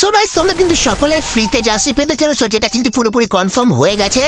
So guys তোমরা কিন্তু সকলে ফ্রিতে জার্সি পেতে চলেছো, যেটা কিন্তু পুরোপুরি কনফার্ম হয়ে গেছে।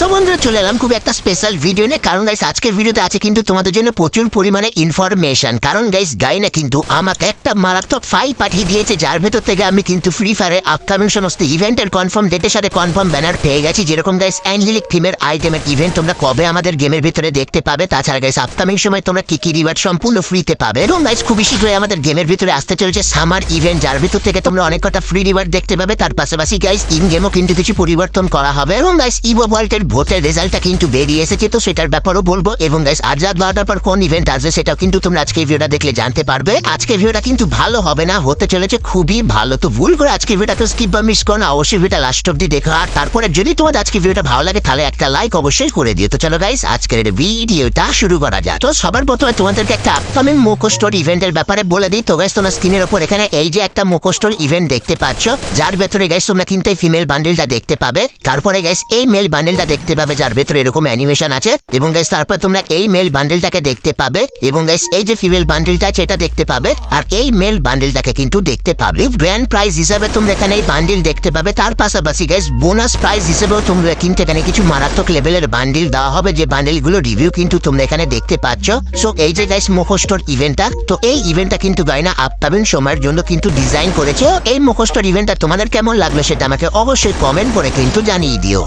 সো বন্ধুরা, চলে এলাম খুব একটা স্পেশাল ভিডিও নিয়ে। কারণ গাইস আজকের ভিডিওতে আছে কিন্তু তোমাদের জন্য প্রচুর পরিমাণে ইনফরমেশন কারণ গাইস গাইনা কিন্তু আমাকে একটা মারাত্মক ফাইল পাঠিয়ে দিয়েছে, যার ভেতর থেকে আমি কিন্তু ফ্রি ফায়ারে আপকামিং সমস্ত ইভেন্টের কনফার্ম ডেটের সাথে কনফার্ম ব্যানার পেয়ে গেছি। যেরকম গাইস অ্যাঞ্জেলিক থিমের আইটেমের ইভেন্ট তোমরা কবে আমাদের গেমের ভিতরে দেখতে পাবে। তাছাড়া গাইস আপকামিং সময় তোমরা কি কি রিওয়ার্ড সম্পূর্ণ ফ্রিতে পাবে। এবং গাইস খুবই শীঘ্রই আমাদের গেমের ভিতরে আসতে চলেছে সামার ইভেন্ট যার ভিতর থেকে তোমরা অনেক কটা ফ্রি রিওয়ার্ড দেখতে পাবে। তার পাশাপাশি গাইস ইন গেমও কিন্তু কিছু পরিবর্তন করা হবে। এবং গাইস ইভো ওয়ার্ল্ডের ভোটের রেজাল্টটা কিন্তু বেরিয়ে এসেছে, তো সেটার ব্যাপারও বলব। এবং গাইস আজ রাত বারোটার পর কোন ইভেন্ট আসবে, সেটাও কিন্তু তোমরা আজকে ভিডিওটা দেখলে জানতে পারবে। আজকে ভিডিওটা কিন্তু ভালো হবে না, হতে চলেছে খুবই ভালো। তো ভুল করে আজকে ভিডিওটা তো স্কিপ বা মিস করো না, অবশ্যই ভিডিওটা লাস্ট অব্দি দেখো। আর তারপরে যদি তোমাদের আজকে ভিডিওটা ভালো লাগে, তাহলে একটা লাইক অবশ্যই করে দিও। তো চলো গাইস আজকের ভিডিওটা শুরু করা যাক। তো সবার প্রথমে তোমাদেরকে একটা আপকামিং মুখোস্টোর ইভেন্টের ব্যাপারে বলে দিই। তো গাইস তোমার স্ক্রিনের ওপর এখানে এই যে একটা মুখোস্টোর ইভেন্ট দেখতে পাচ্ছ। যার ভেতরে গাইস তোমরা কিন্তু ফিমেল বান্ডেলটা দেখতে পাবে। তারপরে গাইস এই মেল বান্ডেলটা দেখতে পাবে যার ভেতরে এরকম অ্যানিমেশন আছে। এবং গাইস তারপর তোমরা এই মেল বান্ডেলটাকে দেখতে পাবে। এবং গাইস এই যে ফিমেল বান্ডেলটা আছে, এটা দেখতে পাবে। আর এই মেল বান্ডেলটাকে কিন্তু দেখতে পাবে। গ্র্যান্ড প্রাইজ হিসাবে তোমরা এখানে এই বান্ডেল দেখতে পাবে। তার পাশাপাশি গাইস বোনাস প্রাইজ হিসেবেও তোমরা কিন্তু এখানে কিছু মারাত্মক লেভেলের বান্ডেল দেওয়া হবে। যে বান্ডেলগুলো রিভিউ কিন্তু তোমরা এখানে দেখতে পাচ্ছ। সো এই যে গাইস মুখোস্টোর ইভেন্টটা তো এই ইভেন্টটা কিন্তু গাইনা আপকামিং সময়ের জন্য কিন্তু ডিজাইন করেছে। এই মুখোস্টোর ইভেন্টটা তোমাদের কেমন লাগল সেটা আমাকে অবশ্যই কমেন্ট করে কিন্তু জানিয়ে দিও।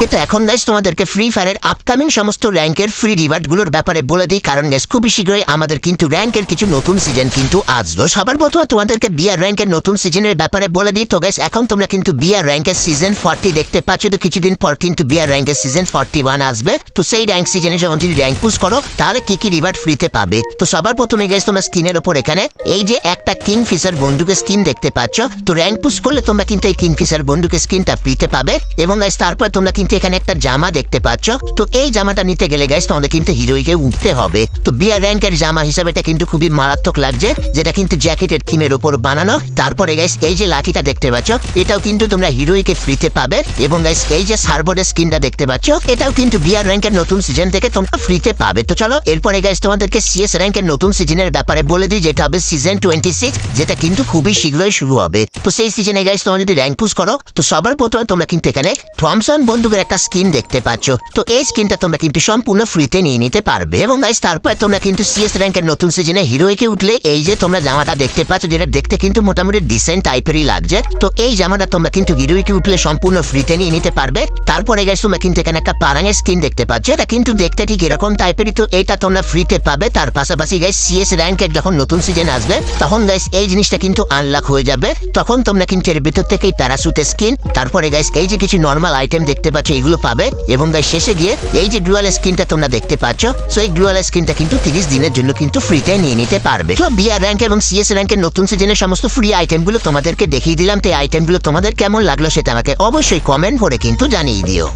কিন্তু এখন গাইস তোমাদেরকে ফ্রি ফায়ারের আপকামিং সমস্ত র্যাঙ্কের ফ্রি রিওয়ার্ডগুলোর ব্যাপারে বলে দিই। কারণ গাইস খুবই শীঘ্রই আমাদের কিন্তু র্যাঙ্কের কিছু নতুন সিজন কিন্তু আসলো। সবার প্রথমে তোমাদেরকে বিয়ার র্যাঙ্কের নতুন সিজনের ব্যাপারে বলে দিই। তো গাইস এখন তোমরা কিন্তু বিয়ার র্যাঙ্কের সিজন ফর্টি দেখতে পাচ্ছ। তো কিছুদিন পর কিন্তু বিয়ার র্যাঙ্কের সিজন ফর্টি ওয়ান আসবে। তো সেই র্যাঙ্ক সিজনে যখন যদি র্যাঙ্ক পুশ করো, তাহলে কি কি রিওয়ার্ড ফ্রিতে পাবে? তো সবার প্রথমে গাইস তোমরা স্ক্রিনের ওপর এখানে এই যে একটা কিং ফিশার বন্ধুকে স্কিন দেখতে পাচ্ছ। তো র্যাঙ্ক পুশ করলে তোমরা কিন্তু এই কিং ফিশার বন্দুকের স্কিনটা ফ্রিতে পাবে। এবং গাইস তারপর তোমরা কিন্তু এখানে একটা জামা দেখতে পাচ্ছ। তো এই জামাটা নিতে গেলে গাইস তোমাদের কিন্তু হিরোইকে উঠতে হবে। তো বিয়ার র্যাঙ্কের জামা হিসাবে এটা কিন্তু খুবই মারাত্মক লাগছে, যেটা কিন্তু জ্যাকেটের থিমের উপর বানানো। তারপরে গাইস এই যে লাঠিটা দেখতে পাচ্ছ, এটাও কিন্তু তোমরা হিরোইকে ফ্রিতে পাবে। এবং গাইস এই যে সার্বোর্ডের স্কিনটা দেখতে পাচ্ছ, এটাও কিন্তু বিয়ার র্যাঙ্কের নতুন সিজন থেকে তোমরা ফ্রিতে পাবে। তো চলো, এরপরে গাইস তোমাদেরকে সিএস র্যাঙ্কের নতুন সিজনের ব্যাপারে বলে দিই, যেটা হবে সিজন টোয়েন্টি সিক্স যেটা কিন্তু খুবই শীঘ্রই শুরু হবে। তো সেই সিজনে গাইস তোমরা যদি র্যাঙ্ক পুশ করো, তো সবার প্রথমে তোমরা কিন্তু এখানে থমসন বন্দুকের একটা স্কিন দেখতে পাচ্ছ। তো এই স্কিনটা তোমরা কিন্তু সম্পূর্ণ ফ্রিতে নিয়ে নিতে পারবে। এবং গাইস তারপর তোমরা কিন্তু সিএস র্যাঙ্কের নতুন সিজনে হিরোইকে উঠলে। এই যে তোমরা জামাটা দেখতে পাচ্ছ, যেটা দেখতে কিন্তু মোটামুটি ডিসেন্ট টাইপেরই লাগছে। তো এই জামাটা তোমরা কিন্তু হিরোইকে উঠলে সম্পূর্ণ ফ্রিতে নিয়ে নিতে পারবে। তারপরে গাইস তোমরা কিন্তু এখানে একটা পারাঙের স্কিন দেখতে পাচ্ছ। এটা কিন্তু দেখতে ঠিক এরকম টাইপেরই তো এটা তোমরা ফ্রিতে পাবে। তার পাশাপাশি গাইস সিএস র্যাঙ্কের যখন নতুন সিজন আসবে, তখন গাইস এই জিনিসটা কিন্তু আনলক হয়ে যাবে। তখন তোমরা কিন্তু এর ভিতর থেকে প্যারাসুটের স্কিন তারপরে গাইস এই যে কিছু নর্মাল আইটেম দেখতে এগুলো পাবে এবং তার শেষে গিয়ে এই যে ডুয়াল স্ক্রিনটা তোমরা দেখতে পাচ্ছ সো এই ডুয়াল স্ক্রিনটা কিন্তু তিরিশ দিনের জন্য কিন্তু ফ্রিতে নিয়ে নিতে পারবে। তো বিআর র্যাঙ্ক এবং সিএস র্যাঙ্কের নতুন সিজনের সমস্ত ফ্রি আইটেমগুলো তোমাদেরকে দেখিয়ে দিলাম, তো আইটেমগুলো তোমাদের কেমন লাগল সেটা আমাকে অবশ্যই কমেন্ট করে কিন্তু জানিয়ে দিও।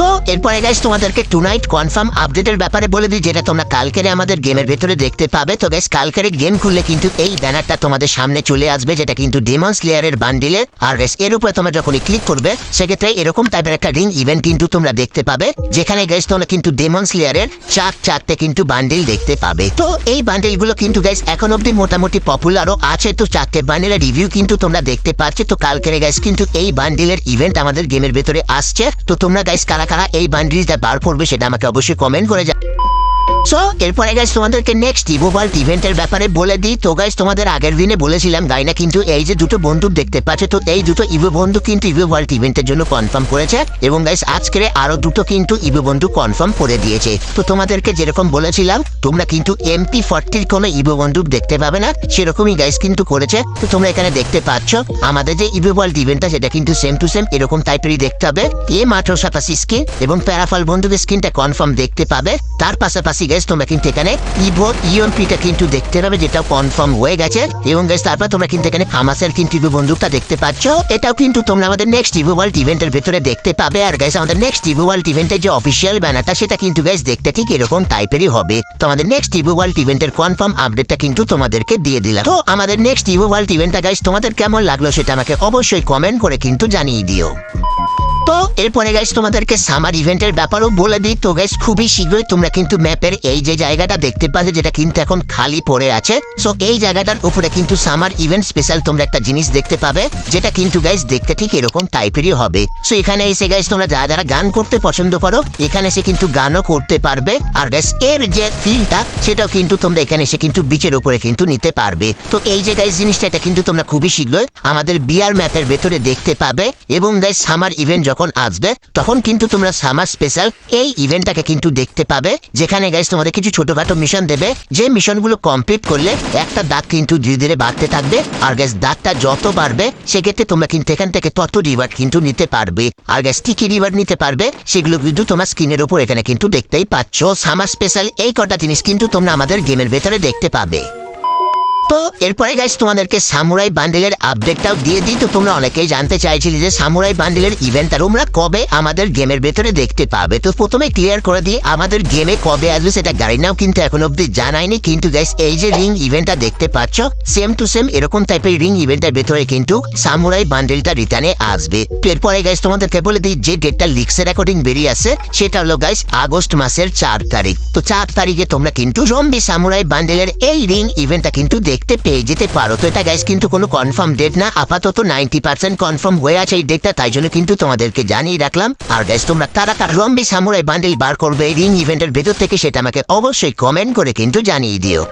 তো, এরপরে গাইস তোমাদেরকে টুনাইট কনফার্ম আপডেটের ব্যাপারে বলে দিই, যেটা তোমরা কালকেরে আমাদের গেমের ভেতরে দেখতে পাবে। তো গাইস কালকেরে গেম খুললে কিন্তু এই ব্যানারটা তোমাদের সামনে চলে আসবে, যেটা কিন্তু ডেমন স্লেয়ারের বান্ডিলে আর গাইস এর উপরে তোমরা যখনই ক্লিক করবে, সেক্ষেত্রে এরকম টাইপের একটা রিং ইভেন্ট কিন্তু তোমরা দেখতে পাবে, যেখানে গাইস তোমরা কিন্তু ডেমন স্লেয়ারের চার চারটে কিন্তু বান্ডিল দেখতে পাবে। তো এই বান্ডিলগুলো কিন্তু গাইস এখন অব্দি মোটামুটি পপুলারও আছে, তো চারটে বান্ডিলের রিভিউ কিন্তু তোমরা দেখতে পাচ্ছ। তো কালকেরে গাইস কিন্তু এই বান্ডিলের ইভেন্ট আমাদের গেমের ভেতরে আসছে। তো তোমরা গাইস কারা কারা এই বান্ডিলটা বার করবে সেটা আমাকে অবশ্যই কমেন্ট করে যা সো এরপরে গাইস তোমাদেরকে নেক্সট ইভোভাল্ট ইভেন্টের ব্যাপারে বলে দিই। তো গাইস তোমাদের আগের দিনে বলেছিলাম, গাইনা কিন্তু এই যে দুটো বন্দুক দেখতে পাচ্ছে, তো এই দুটো ইভো বন্ধু কিন্তু ইভোভাল্ট ইভেন্টের জন্য কনফার্ম করেছে। এবং গাইস আজকের আরও দুটো কিন্তু ইভো বন্ধু কনফার্ম করে দিয়েছে। তো তোমাদেরকে যেরকম বলেছিলাম, তোমরা কিন্তু এমপি ফর্টির কোনো ইভো বন্দুক দেখতে পাবে না, সেরকমই গাইস কিন্তু করেছে। তো তোমরা এখানে দেখতে পাচ্ছ, আমাদের যে ইভোভাল্ট ইভেন্টটা সেটা কিন্তু সেম টু সেম এরকম টাইপেরই দেখতে হবে। এ মাত্র সাতাশি স্কিন এবং প্যারাফল বন্দুকের স্কিনটা কনফার্ম দেখতে পাবে। তার পাশাপাশি গাইস তোমরা কিন্তু এখানে ইভো ইএমপিটা কিন্তু দেখতে পাবে যেটা কনফার্ম হয়ে গেছে। এবং গাইস তারপর তোমরা কিন্তু এখানে ফামাসের কিন্তু ইভো বন্দুকটা দেখতে পাচ্ছ। এটাও কিন্তু তোমরা আমাদের নেক্সট ইভো ওয়ার্ল্ড ইভেন্টের ভেতরে দেখতে পাবে। আর গাইস আমাদের নেক্সট ইভো ওয়ার্ল্ড ইভেন্টের যে অফিসিয়াল ব্যানারটা সেটা কিন্তু গাইস দেখতে ঠিক এরকম টাইপেরই হবে। তো আমাদের নেক্সট ইভো ওয়ার্ল্ড ইভেন্টের কনফার্ম আপডেটটা কিন্তু তোমাদেরকে দিয়ে দিলাম। তো আমাদের নেক্সট ইভো ওয়ার্ল্ড ইভেন্টটা গাইস তোমাদের কেমন লাগল সেটা আমাকে অবশ্যই কমেন্ট করে কিন্তু জানিয়ে দিও। তো, এরপরে গাইস তোমাদেরকে সামার ইভেন্টের ব্যাপারও বলে দিই। তো গাইস খুবই শীঘ্রই তোমরা কিন্তু ম্যাপের এই যে জায়গাটা দেখতে পাচ্ছ যেটা কিন্তু এখন খালি পড়ে আছে। সো এই জায়গাটার উপরে কিন্তু সামার ইভেন্ট স্পেশাল তোমরা একটা জিনিস দেখতে পাবে, যেটা কিন্তু গাইস দেখতে ঠিক এরকম টাইপেরই হবে। সো এখানে এসে গাইস তোমরা যারা যারা গান করতে পছন্দ করো, এখানে এসে কিন্তু গানও করতে পারবে। আর গাইস এর যে ফিলটা সেটাও কিন্তু তোমরা এখানে এসে কিন্তু বিচের উপরে কিন্তু নিতে পারবে। তো, এই যে গাইস জিনিসটা, এটা কিন্তু তোমরা খুবই শীঘ্রই আমাদের বিয়ার ম্যাপের ভেতরে দেখতে পাবে। এবং গাইস সামার ইভেন্ট যখন আসবে, তখন কিন্তু তোমরা সামার স্পেশাল এই ইভেন্টটাকে কিন্তু দেখতে পাবে। যেখানে গাইস তোমাদের কিছু ছোটখাটো মিশন দেবে। যে মিশনগুলো কমপ্লিট করলে একটা দাগ কিন্তু ধীরে ধীরে বাড়তে থাকবে। আর গ্যাস দাগটা যত বাড়বে, সেক্ষেত্রে তোমরা কিন্তু এখান থেকে তত রিওয়ার্ড কিন্তু নিতে পারবে। আর গ্যাস কি কি রিওয়ার্ড নিতে পারবে, সেগুলো কিন্তু তোমার স্ক্রিনের উপর এখানে কিন্তু দেখতেই পাচ্ছ। সামার স্পেশাল এই কটা জিনিস কিন্তু তোমরা আমাদের গেমের ভেতরে দেখতে পাবে। তো এরপরে গাইস তোমাদেরকে সামুরাই বান্ডেলের আপডেটটাও দিয়ে দিই। তো তোমরা অনেকেই জানতে চাইছিলে যে সামুরাই বান্ডেলের ইভেন্টটা তোমরা কবে আমাদের গেমের ভেতরে দেখতে পাবে। তো প্রথমে ক্লিয়ার করে দিই, আমাদের গেমে কবে আসবে সেটা গাড়ি নাও, কিন্তু এখন অব্দি জানায়নি। কিন্তু গাইস এই যে রিং ইভেন্টটা দেখতে পাচ্ছ সেম টু সেম এরকম টাইপের রিং ইভেন্টের ভেতরে কিন্তু সামুরাই বান্ডেলটা রিটার্নে আসবে। তো এরপরে গাইস তোমাদেরকে বলে দিই, যে ডেটটা লিক্সের অ্যাকর্ডিং বেরিয়ে আছে সেটা হলো গাইস আগস্ট মাসের চার তারিখ। তো চার তারিখে তোমরা কিন্তু জম্বি সামুরাই বান্ডেলের এই রিং ইভেন্টটা কিন্তু দেখতে পেয়ে যেতে পারো। তো এটা গ্যাস কিন্তু কোনো কনফার্ম ডেট না। আপাতত নাইনটি পার্সেন্ট কনফার্ম হয়ে আছে এই ডেটটা তাই জন্য কিন্তু তোমাদেরকে জানিয়ে রাখলাম। আর গ্যাস তোমরা তারা তার লম্বি সামুরাই বান্ডেল বার করবে এই রিং ইভেন্টের ভেতর থেকে সেটা আমাকে অবশ্যই কমেন্ট করে কিন্তু জানিয়ে দিও।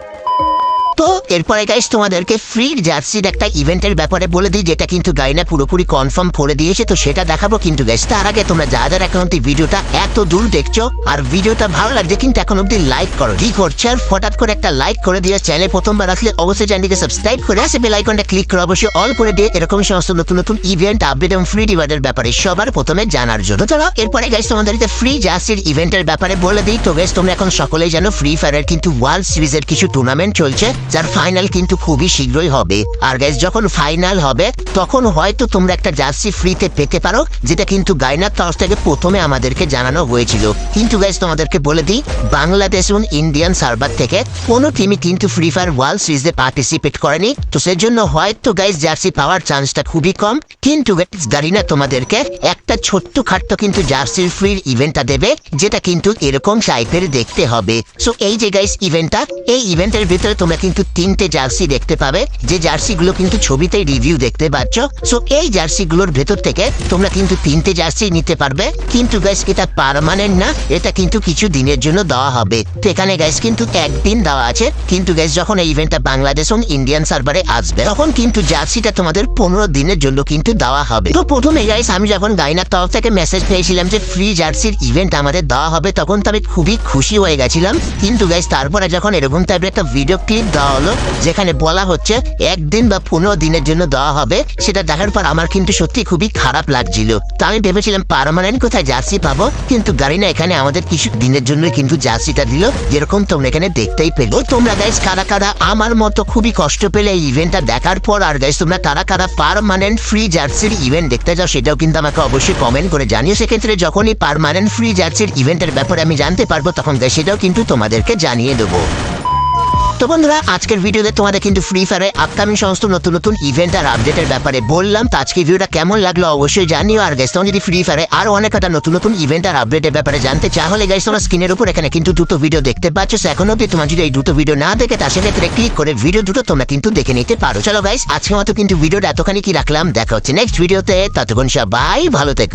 তো এরপরে গাইস তোমাদেরকে ফ্রি জার্সির একটা ইভেন্টের ব্যাপারে বলে দিই, যেটা কিন্তু গাইনা পুরোপুরি কনফার্ম করে দিয়েছে, তো সেটা দেখাবো কিন্তু গাইস তার আগে তোমরা যা যারা এখন ভিডিওটা এত দূর দেখছ, আর ভিডিওটা ভালো লাগছে কিন্তু এখন অব্দি লাইক করো। কি করছে? আর হঠাৎ করে একটা লাইক করে দিয়ে চ্যানেল প্রথমবার আসলে অবশ্যই চ্যানেলকে সাবস্ক্রাইব করে আসে বেল আইকনটা ক্লিক করে অবশ্যই অল করে দিয়ে এরকম সমস্ত নতুন নতুন ইভেন্ট আপডেট এবং ফ্রি রিওয়ার্ডের ব্যাপারে সবার প্রথমে জানার জন্য। চলো, এরপরে গাইস তোমাদেরকে ফ্রি জার্সির ইভেন্টের ব্যাপারে বলে দিই। তো গাইস তোমরা এখন সকলেই জানো ফ্রি ফায়ারের কিন্তু ওয়ার্ল্ড সিরিজের কিছু টুর্নামেন্ট চলছে। যার ফাইনাল কিন্তু খুবই শীঘ্রই হবে। আর গাইস যখন ফাইনাল হবে, তখন হয়তো তোমরা একটা জার্সি ফ্রিতে পেতে পারো, যেটা কিন্তু গাইনার তরফ থেকে প্রথমে আমাদেরকে জানানো হয়েছিল। কিন্তু গাইস তোমাদেরকে বলে দিই বাংলাদেশ এবং ইন্ডিয়ান সার্ভার থেকে কোনো টিমই কিন্তু ফ্রি ফায়ার ওয়ার্ল্ড সিরিজে পার্টিসিপেট করেনি। তো সেজন্য হয়তো গাইস জার্সি পাওয়ার চান্সটা খুবই কম। কিন্তু গারিনা তোমাদেরকে একটা ছোট্ট খাট্ট কিন্তু জার্সির ফ্রি ইভেন্টটা দেবে, যেটা কিন্তু এরকম টাইপের দেখতে হবে। সো এই যে গাইস ইভেন্টটা এই ইভেন্টের ভিতরে তোমরা কিন্তু তিনটে জার্সি দেখতে পাবে। যে জার্সিগুলো কিন্তু ছবিতে রিভিউ দেখতে পাচ্ছ। সো এই জার্সিগুলোর ভেতর থেকে তোমরা কিন্তু তিনটে জার্সি নিতে পারবে। কিন্তু গাইস এটা পারমানেন্ট না। এটা কিন্তু কিছু দিনের জন্য দেওয়া হবে। তো এখানে গাইস কিন্তু একদিন দেওয়া আছে। কিন্তু গ্যাস যখন এই ইভেন্টটা বাংলাদেশ এবং ইন্ডিয়ান সার্ভারে আসবে, তখন কিন্তু জার্সিটা তোমাদের পনেরো দিনের জন্য কিন্তু দেওয়া হবে। তো প্রথমে গাইস আমি যখন গাইনার তরফ থেকে মেসেজ পেয়েছিলাম যে ফ্রি জার্সির ইভেন্ট আমাদের দেওয়া হবে, তখন তো আমি খুবই খুশি হয়ে গেছিলাম। কিন্তু গাইস তারপরে যখন এরকম টাইপের একটা ভিডিও ক্লিপ দেওয়া হলো যেখানে বলা হচ্ছে একদিন বা পনেরো দিনের জন্য দেওয়া হবে, সেটা দেখার পর আমার কিন্তু সত্যি খুবই খারাপ লাগছিল। তো আমি ভেবেছিলাম পারমানেন্ট কোথায় জার্সি পাবো, কিন্তু গাড়ি না এখানে আমাদের কিছু দিনের জন্য কিন্তু জার্সিটা দিল, যেরকম তোমরা এখানে দেখতেই পেল। তোমরা গাইস কারা কারা আমার মতো খুবই কষ্ট পেলে এই ইভেন্টটা দেখার পর, আর গাইস তোমরা কারা কারা পারমানেন্ট ফ্রি জার্সির ইভেন্ট দেখতে যাও, সেটাও কিন্তু আমাকে অবশ্যই কমেন্ট করে জানিও। সেক্ষেত্রে যখনই পারমানেন্ট ফ্রি জার্সির ইভেন্টের ব্যাপারে আমি জানতে পারব, তখন গাইস সেটাও কিন্তু তোমাদেরকে জানিয়ে দেবো। তো বন্ধুরা, আজকের ভিডিওতে তোমাদের কিন্তু ফ্রি ফায়ারে আপকামিং সমস্ত নতুন নতুন ইভেন্ট আর আপডেটের ব্যাপারে বললাম। তো আজকে ভিডিওটা কেমন লাগল অবশ্যই জানিও। আর তোমরা যদি ফ্রি ফায়ারে আরও অনেক একটা নতুন নতুন ইভেন্ট আর আপডেটের ব্যাপারে জানতে চাহলে গাইস তোমরা স্ক্রিনের উপর এখানে কিন্তু দুটো ভিডিও দেখতে পাচ্ছ। এখন অব্দি তোমার যদি এই দুটো ভিডিও না দেখে, তার সেক্ষেত্রে ক্লিক করে ভিডিও দুটো তোমরা কিন্তু দেখে নিতে পারো। চলো গাইস আজকে মতো কিন্তু ভিডিওটা এতখানি কি রাখলাম? দেখা হচ্ছে নেক্সট ভিডিওতে ততক্ষণ সবাই ভালো থেকো।